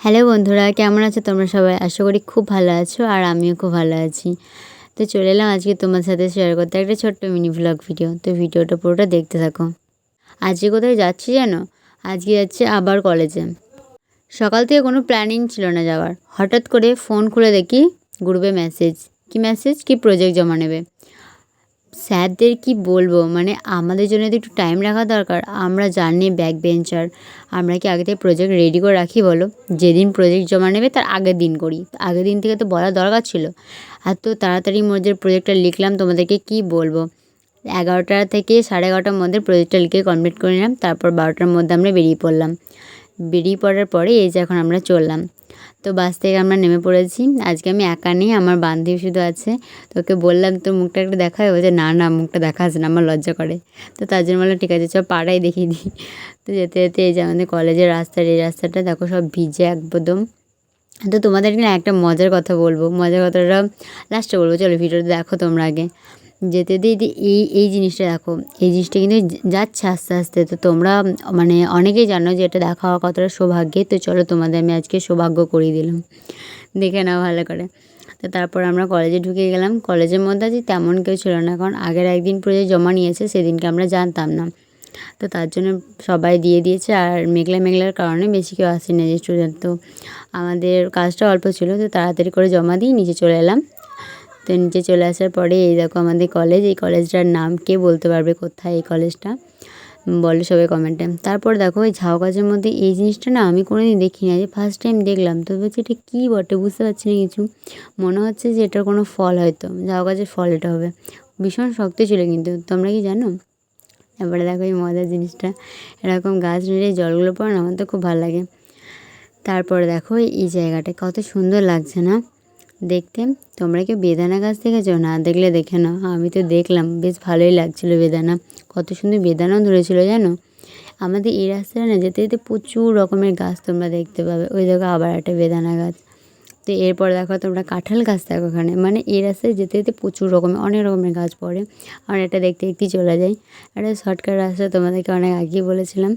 Hello বন্ধুরা, কেমন আছো তোমরা সবাই? আশা করি খুব ভালো আছো আর আমিও খুব ভালো আছি। তো চলে এলাম আজকে তোমার সাথে শেয়ার করতে একটা ছোট্ট মিনি ব্লগ ভিডিও তো ভিডিওটা পুরোটা দেখতে থাকো। আজকে কোথায় যাচ্ছি জানো? আজকে যাচ্ছে আবার কলেজে সকাল থেকে কোনো প্ল্যানিং ছিল না যাওয়ার। হঠাৎ করে ফোন খুলে দেখি গ্রুপে মেসেজ কি মেসেজ কি প্রজেক্ট জমা নেবে? স্যারদের কি বলব? মানে আমাদের জন্য তো একটু টাইম রাখা দরকার। আমরা জানি ব্যাক বেঞ্চার আমরা কি আগে থেকে প্রজেক্ট রেডি করে রাখি বলো? যেদিন প্রজেক্ট জমা নেবে তার আগের দিন করি। আগের দিন থেকে তো বলা দরকার ছিল। এত তাড়াতাড়ি মধ্যে প্রজেক্টটা লিখলাম, তোমাদেরকে কি বলব? এগারোটা থেকে সাড়ে এগারোটার মধ্যে প্রজেক্টটা লিখে কমপ্লিট করে নিলাম। তারপর বারোটার মধ্যে আমরা বেরিয়ে পড়লাম। বেরিয়ে পড়ার পরে এই যে এখন আমরা চললাম। তো বাস থেকে আমরা নেমে পড়েছি। আজকে আমি একা নেই, আমার বান্ধবী শুধু আছে। তোকে বললাম, তোর মুখটা একটু দেখায় বলছে, না না, মুখটা দেখা আছে না, আমার লজ্জা করে। তো তার জন্য বললাম, ঠিক আছে, চল পাড়াই দেখিয়ে দিই তো যেতে যেতে এই যে আমাদের কলেজের রাস্তার, এই রাস্তাটা দেখো সব ভিজে একদম। তো তোমাদেরকে না একটা মজার কথা বলব। মজার কথাটা লাস্টে বলব। চলো, ভিডিওটা দেখো তোমরা আগে। যেতে যেতে এই এই জিনিসটা দেখো। এই জিনিসটা কিন্তু যাচ্ছে আস্তে আস্তে। তো তোমরা মানে অনেকেই জানো যে এটা দেখা হওয়া কতটা সৌভাগ্যে তো চলো তোমাদের আমি আজকে সৌভাগ্য করিয়ে দিলাম। দেখে নাও ভালো করে। তো তারপর আমরা কলেজে ঢুকে গেলাম। কলেজের মধ্যে আজ তেমন কেউ ছিল না। কারণ আগের একদিন প্রজেক্ট জমা নিয়েছে, সেদিনকে আমরা জানতাম না। তো তার জন্য সবাই দিয়ে দিয়েছে। আর মেঘলা, মেঘলার কারণে বেশি কেউ আসেনি যে স্টুডেন্ট তো আমাদের কাজটা অল্প ছিল। তো তাড়াতাড়ি করে জমা দিই নিচে চলে এলাম। তো নিচে চলে আসার পরে, এই দেখো আমাদের কলেজ এই কলেজটার নাম কে বলতে পারবে কোথায় এই কলেজটা বলো সবাই কমেন্টে তারপর দেখো ওই ঝাউ গাছের মধ্যে এই জিনিসটা না আমি কোনো দিন দেখি না যে ফার্স্ট টাইম দেখলাম। তো বলছি, এটা কী বটে? বুঝতে পারছি না কিছু। মনে হচ্ছে যে এটার কোনো ফল হয়তো। ঝাউ গাছের ফল এটা হবে। ভীষণ শক্ত ছিল কিন্তু। তোমরা কি জানো? এবারে দেখো এই মজার জিনিসটা। এরকম গাছ নেড়ে জলগুলো পড়ে আমার তো খুব ভালো লাগে। তারপরে দেখো এই জায়গাটা কত সুন্দর লাগছে না? দেখতে, তোমরা কি বেদানা গাছ দেখেছ? না দেখলে দেখে নাও। আমি তো দেখলাম, বেশ ভালোই লাগছিল বেদানা। কত সুন্দর বেদানাও ধরেছিল, জানো? আমাদের এই রাস্তায় না যেতে যেতে প্রচুর রকমের গাছ তোমরা দেখতে পাবে। ওই দেখো আবার একটা বেদানা গাছ। তো এরপর দেখো তোমরা কাঁঠাল গাছ দেখো ওখানে। মানে এই রাস্তায় যেতে যেতে প্রচুর রকমের অনেক রকমের গাছ পড়ে। আর এটা দেখতে দেখতেই চলে যায়। একটা শর্টকাট রাস্তা তোমাদেরকে অনেক আগেই বলেছিলাম।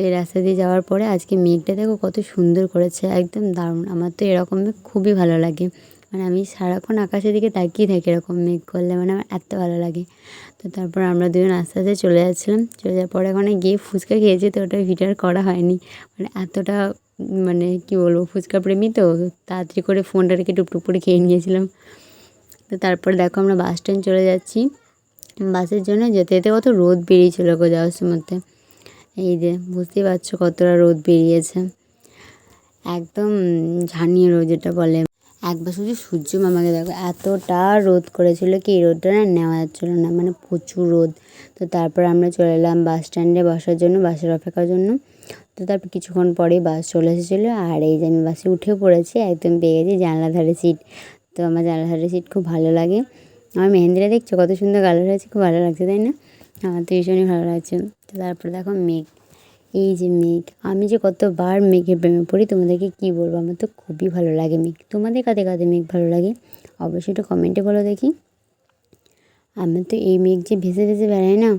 তো এই রাস্তা দিয়ে যাওয়ার পরে আজকে মেঘটা দেখো কত সুন্দর করেছে, একদম দারুণ। আমার তো এরকম মেঘ খুবই ভালো লাগে। মানে আমি সারাক্ষণ আকাশের দিকে তাকিয়ে থাকি এরকম মেঘ করলে মানে আমার এত ভালো লাগে। তো তারপর আমরা দুজন আস্তে আস্তে চলে যাচ্ছিলাম। চলে যাওয়ার পরে ওখানে গিয়ে ফুচকা খেয়েছি, তো ওটা ভিডিও করা হয়নি। মানে এতটা মানে কি বলব, ফুচকা প্রেমী তো, তাড়াতাড়ি করে ফোনটা রেখে টুকটুক করে খেয়ে নিয়েছিলাম। তো তারপর দেখো আমরা বাস স্ট্যান্ড চলে যাচ্ছি। বাসের জন্য যেতে যেতে কত রোদ বেরিয়েছিল গো যাওয়ার সময়তে এই যে, বুঝতেই পারছ কতটা রোদ বেরিয়েছে। একদম ঝানিয়ে রোদ যেটা বলে। একবার শুধু সূর্য মামাকে দেখো, এতটা রোদ করেছিল কি রোদটা না নেওয়া যাচ্ছিল না মানে প্রচুর রোদ। তো তারপর আমরা চলে এলাম বাস স্ট্যান্ডে বসার জন্য, বাসের অপেক্ষার জন্য। তো তারপর কিছুক্ষণ পরেই বাস চলে এসেছিল, আর এই যে আমি বাসে উঠে পড়েছি, একদম পেয়ে গেছি জানলা ধারে সিট। তো আমার জানলা ধারে সিট খুব ভালো লাগে। আমার মেহেন্দিরা দেখছ কত সুন্দর কালার হয়েছে, খুব ভালো লাগছে, তাই না? আমার তো ভীষণই ভালো লাগছে। তো তারপরে দেখো মেঘ। এই যে মেঘ, আমি যে কতবার মেঘের প্রেমে পড়ি, তোমাদেরকে কী বলব? আমার তো খুবই ভালো লাগে মেঘ। তোমাদের কাঁধে কাঁধে মেঘ ভালো লাগে? অবশ্যই একটু কমেন্টে বলো দেখি। আমার তো এই মেঘ যে ভেসে ভেসে বেড়ায় না,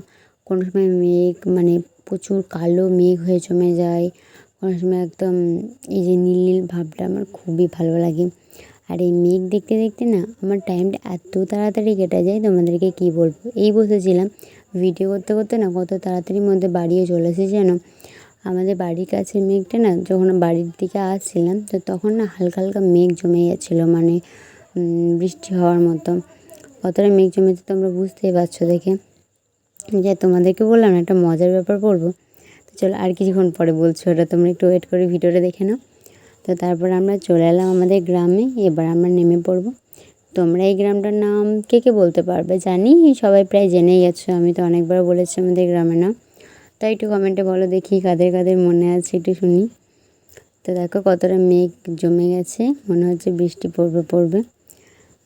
কোনো সময় মেঘ মানে প্রচুর কালো মেঘ হয়ে জমে যায়, কোনো সময় একদম এই যে নীল নীল ভাবটা আমার খুবই ভালো লাগে। আর এই মেঘ দেখতে দেখতে না, আমার টাইমটা এত তাড়াতাড়ি কেটে যায়, তোমাদেরকে কী বলব? এই বসেছিলাম ভিডিও করতে করতে না কত তাড়াতাড়ির মধ্যে বাড়িও চলে এসেছে যেন। আমাদের বাড়ির কাছে মেঘটা না যখন বাড়ির দিকে আসছিলাম, তো তখন না হালকা হালকা মেঘ জমে যাচ্ছিল মানে বৃষ্টি হওয়ার মতো। কতটা মেঘ জমেছে তোমরা বুঝতেই পারছ দেখে। যে তোমাদেরকে বললাম, একটা মজার ব্যাপার বলব। তো চলো আর কিছুক্ষণ পরে বলছো ওটা, তোমরা একটু ওয়েট করে ভিডিওটা দেখে নাও। তো তারপর আমরা চলে এলাম আমাদের গ্রামে, এবার আমরা নেমে পড়ব। তোমরা এই গ্রামটার নাম কে কে বলতে পারবে? জানি, সবাই প্রায় জেনেই গেছো, আমি তো অনেকবার বলেছি আমাদের গ্রামের নাম তাই একটু কমেন্টে বলো দেখি কাদের কাদের মনে আছে, একটু শুনি। তো দেখো কতটা মেঘ জমে গেছে, মনে হচ্ছে বৃষ্টি পড়বে পড়বে।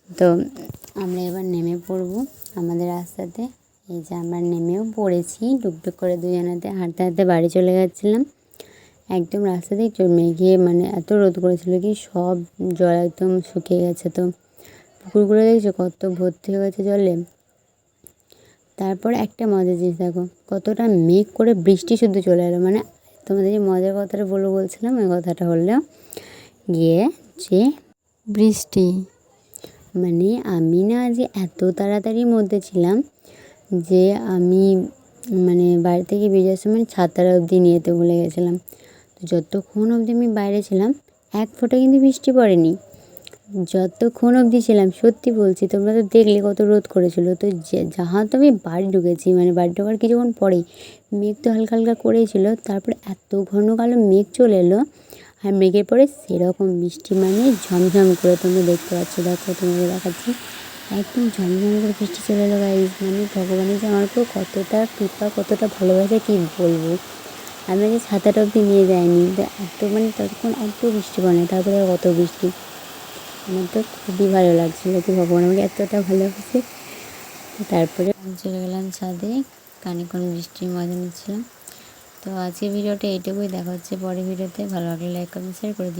তো আমরা এবার নেমে পড়ব আমাদের রাস্তাতে। এই যে আমরা নেমেও পড়েছি টুকটুক করে দুজনাতে হাঁটতে হাঁটতে বাড়ি চলে যাচ্ছিলাম। একদম রাস্তাতেই মেঘে মানে এত রোদ করেছিল কি সব জল একদম শুকিয়ে গেছে। তো পুকুরগুলো দেখছ? কত ভর্তি হয়ে গেছে জলে। তারপর একটা মজার জিনিস দেখো, কতটা মেঘ করে বৃষ্টি শুধু চলে এলো। মানে তোমাদের যে মজার কথাটা বলব বলছিলাম, ওই কথাটা হলো গিয়ে যে বৃষ্টি। মানে আমি না যে এত তাড়াতাড়ির মধ্যে ছিলাম যে আমি মানে বাড়ি থেকে বেরোবার সময় ছাতার অবধি নিয়ে যেতে ভুলে গেছিলাম। তো যতক্ষণ অবধি আমি বাইরে ছিলাম, এক ফোঁটা কিন্তু বৃষ্টি পড়েনি। যতক্ষণ অবধি ছিলাম, সত্যি বলছি, তোমরা তো দেখলে কত রোদ করেছিল। তো যাহা তো আমি বাড়ি ঢুকেছি মানে বাড়ি ঢোকার কিছুক্ষণ পরেই মেঘ তো হালকা হালকা করেই ছিল তারপরে এত ঘন কালো মেঘ চলে এলো, আর মেঘের পরে সেরকম বৃষ্টি মানে ঝমঝম করে তোমরা দেখতে পাচ্ছ। দেখো, তোমাদের দেখাচ্ছি। একদম ঝমঝম করে বৃষ্টি চলে এলো গাইজ মানে ভগবানের যে আমার উপর কতটা কৃপা, কতটা ভালোবাসা, কী বলব? আমি যে ছাতাটা অবধি নিয়ে যাইনি, তো এত মানে ততক্ষণ এত বৃষ্টি পড়ে না তারপরে কত বৃষ্টি। আমার তো খুবই ভালো লাগছিল যে ভগবান আমাকে এতটা ভালোবাসে। তারপরে চলে গেলাম ছাদে কানে কোন বৃষ্টির মজা নিচ্ছিলাম। তো আজকে ভিডিওটা এইটুকুই, দেখা হচ্ছে পরের ভিডিওতে। ভালো লাগলে লাইক কমেন্ট শেয়ার করে